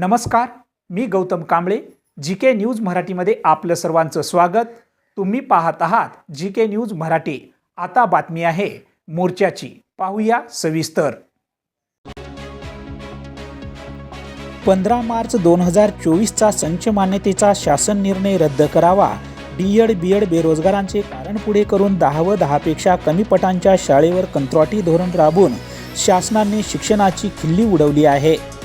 नमस्कार मी Gautam Kamble G K news मराठीमध्ये आपलं सर्वांचं स्वागत. तुम्ही पाहत आहात जी के न्यूज मराठी. आता बातमी आहे मोर्चाची. पाहूया सविस्तर. पंधरा मार्च दोन हजार चोवीसचा संच मान्यतेचा शासन निर्णय रद्द करावा. डी एड बी एड बेरोजगारांचे कारण पुढे करून दहा व दहापेक्षा कमी पटांच्या शाळेवर कंत्राटी धोरण राबून शासनाने शिक्षणाची खिल्ली उडवली आहे.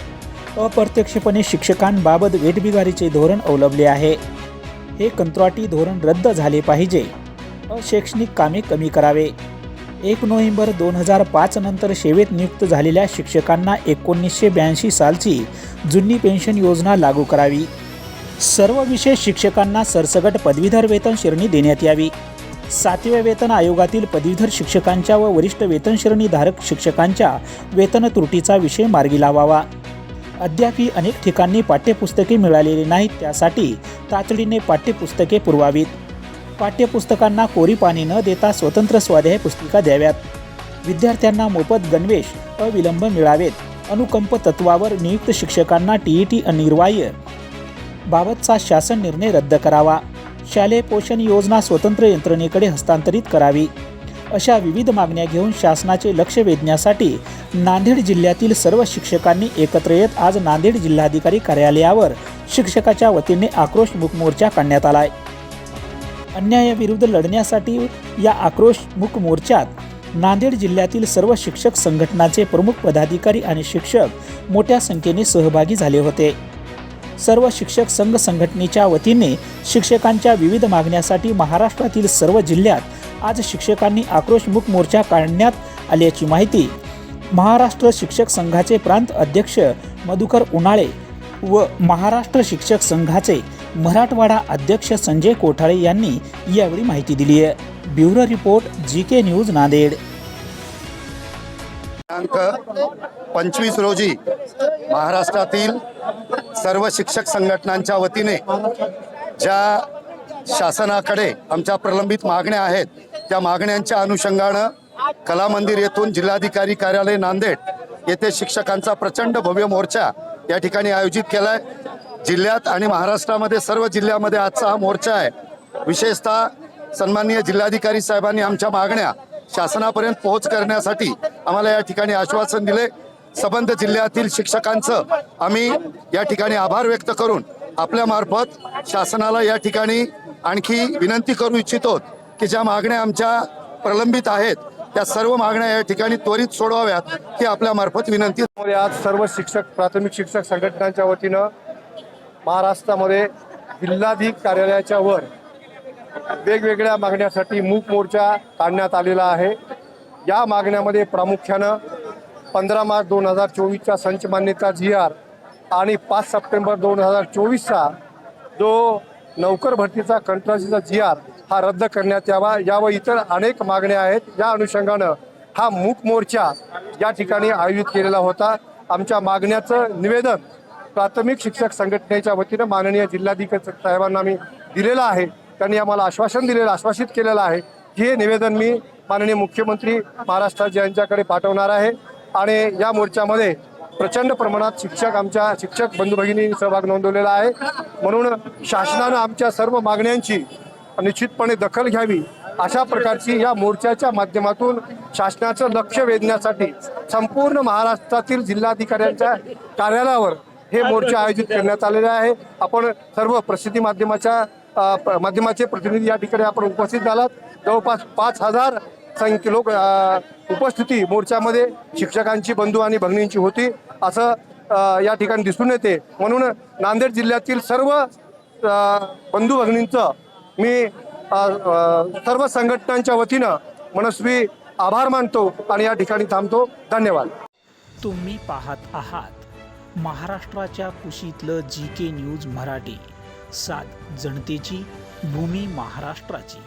अप्रत्यक्षपणे शिक्षकांबाबत वेठबिगारीचे धोरण अवलंबले आहे. हे कंत्राटी धोरण रद्द झाले पाहिजे. अशैक्षणिक कामे कमी करावे. एक नोव्हेंबर दोन हजार पाच नंतर सेवेत नियुक्त झालेल्या शिक्षकांना एकोणीसशे ब्याऐंशी सालची जुनी पेन्शन योजना लागू करावी. सर्व विशेष शिक्षकांना सरसगट पदवीधर वेतन श्रेणी देण्यात यावी. सातव्या वेतन आयोगातील पदवीधर शिक्षकांच्या व वरिष्ठ वेतन श्रेणीधारक शिक्षकांच्या वेतन त्रुटीचा विषय मार्गी लावावा. अद्यापही अनेक ठिकाणी पाठ्यपुस्तके मिळालेली नाहीत. त्यासाठी तातडीने पाठ्यपुस्तके पुरवावीत. पाठ्यपुस्तकांना कोरी पाणी न देता स्वतंत्र स्वाध्याय पुस्तिका द्याव्यात. विद्यार्थ्यांना मोफत गणवेश अविलंब मिळावेत. अनुकंप तत्वावर नियुक्त शिक्षकांना टीईटी अनिर्वाह्य बाबतचा शासन निर्णय रद्द करावा. शालेय पोषण योजना स्वतंत्र यंत्रणेकडे हस्तांतरित करावी. अशा विविध मागण्या घेऊन शासनाचे लक्ष वेधण्यासाठी नांदेड जिल्ह्यातील सर्व शिक्षकांनी एकत्र येत आज नांदेड जिल्हाधिकारी कार्यालयावर शिक्षकाच्या वतीने आक्रोश मूक मोर्चा काढण्यात आलाय. अन्यायाविरुद्ध लढण्यासाठी या आक्रोश मूक मोर्चात नांदेड जिल्ह्यातील सर्व शिक्षक संघटनाचे प्रमुख पदाधिकारी आणि शिक्षक मोठ्या संख्येने सहभागी झाले होते. सर्व शिक्षक संघ संघटनेच्या वतीने शिक्षकांच्या विविध मागण्यासाठी महाराष्ट्रातील सर्व जिल्ह्यात आज शिक्षकांनी आक्रोश मोर्चा काढण्यात आल्याची माहिती. महाराष्ट्र शिक्षक संघाचे प्रांत अध्यक्ष मधुकर उन्हाळे व महाराष्ट्र शिक्षक संघाचे मराठवाडा अध्यक्ष संजय कोठाळे यांनी यावेळी माहिती दिली आहे. Bureau report G K news Nanded. दिनांक पंचवीस रोजी महाराष्ट्रातील सर्व शिक्षक संघटनांच्या वतीने ज्या शासनाकडे आमच्या प्रलंबित मागण्या आहेत त्या मागण्यांच्या अनुषंगानं कला मंदिर येथून जिल्हाधिकारी कार्यालय नांदेड येथे शिक्षकांचा प्रचंड भव्य मोर्चा या ठिकाणी आयोजित केलाय. जिल्ह्यात आणि महाराष्ट्रामध्ये सर्व जिल्ह्यामध्ये आजचा हा मोर्चा आहे. विशेषतः सन्माननीय जिल्हाधिकारी साहेबांनी आमच्या मागण्या शासनापर्यंत पोहोच करण्यासाठी आम्हाला या ठिकाणी आश्वासन दिले सबंध जिल्ह्यातील शिक्षकांचं आम्ही या ठिकाणी आभार व्यक्त करून आपल्यामार्फत शासनाला या ठिकाणी आणखी विनंती करू इच्छितो. की ज्या मागण्या आमच्या प्रलंबित आहेत त्या सर्व मागण्या या ठिकाणी त्वरित सोडवाव्यात ही आपल्या मार्फत विनंती. आज सर्व शिक्षक प्राथमिक शिक्षक संघटनांच्या वतीनं महाराष्ट्रामध्ये जिल्हाधिक कार्यालयाच्या वर वेगवेगळ्या मागण्यासाठी मूक मोर्चा काढण्यात आलेला आहे. या मागण्यामध्ये प्रामुख्यानं पंधरा मार्च दोन हजार चोवीसचा संच मान्यता जी आर आणि पाच सप्टेंबर दोन हजार चोवीसचा जो नौकर भरतीचा कंत्राटीचा जी आर हा रद्द करण्यात यावा या व इतर अनेक मागण्या आहेत. या अनुषंगानं हा मूक मोर्चा या ठिकाणी आयोजित केलेला होता. आमच्या मागण्याचं निवेदन प्राथमिक शिक्षक संघटनेच्या वतीनं माननीय जिल्हाधिकारी साहेबांना मी दिलेलं आहे. त्यांनी आम्हाला आश्वासन दिलेलं आश्वासित केलेलं आहे. की हे निवेदन मी माननीय मुख्यमंत्री महाराष्ट्राचे यांच्याकडे पाठवणार आहे. आणि या मोर्चामध्ये प्रचंड प्रमाणात शिक्षक आमच्या शिक्षक बंधू भगिनी सहभाग नोंदवलेला आहे. म्हणून शासनानं आमच्या सर्व मागण्यांची निश्चितपणे दखल घ्यावी अशा प्रकारची या मोर्चाच्या माध्यमातून शासनाचं लक्ष वेधण्यासाठी संपूर्ण महाराष्ट्रातील जिल्हाधिकाऱ्यांच्या कार्यालयावर हे मोर्चा आयोजित करण्यात आलेले आहे. आपण सर्व प्रसिद्धी माध्यमाच्या प- माध्यमाचे प्रतिनिधी या ठिकाणी आपण उपस्थित झालात. जवळपास पाच हजार संख्य लोक उपस्थिती मोर्चामध्ये शिक्षकांची बंधू आणि भगिनींची होती. असं या ठिकाणी दिसून येते. म्हणून नांदेड जिल्ह्यातील सर्व बंधू भगिनींचं मी सर्व संघटनांच्या वतीनं मनस्वी आभार मानतो आणि या ठिकाणी थांबतो. धन्यवाद. तुम्ही पाहत आहात महाराष्ट्राच्या कुशीतलं जी के न्यूज मराठी. सात जनतेची भूमी महाराष्ट्राची.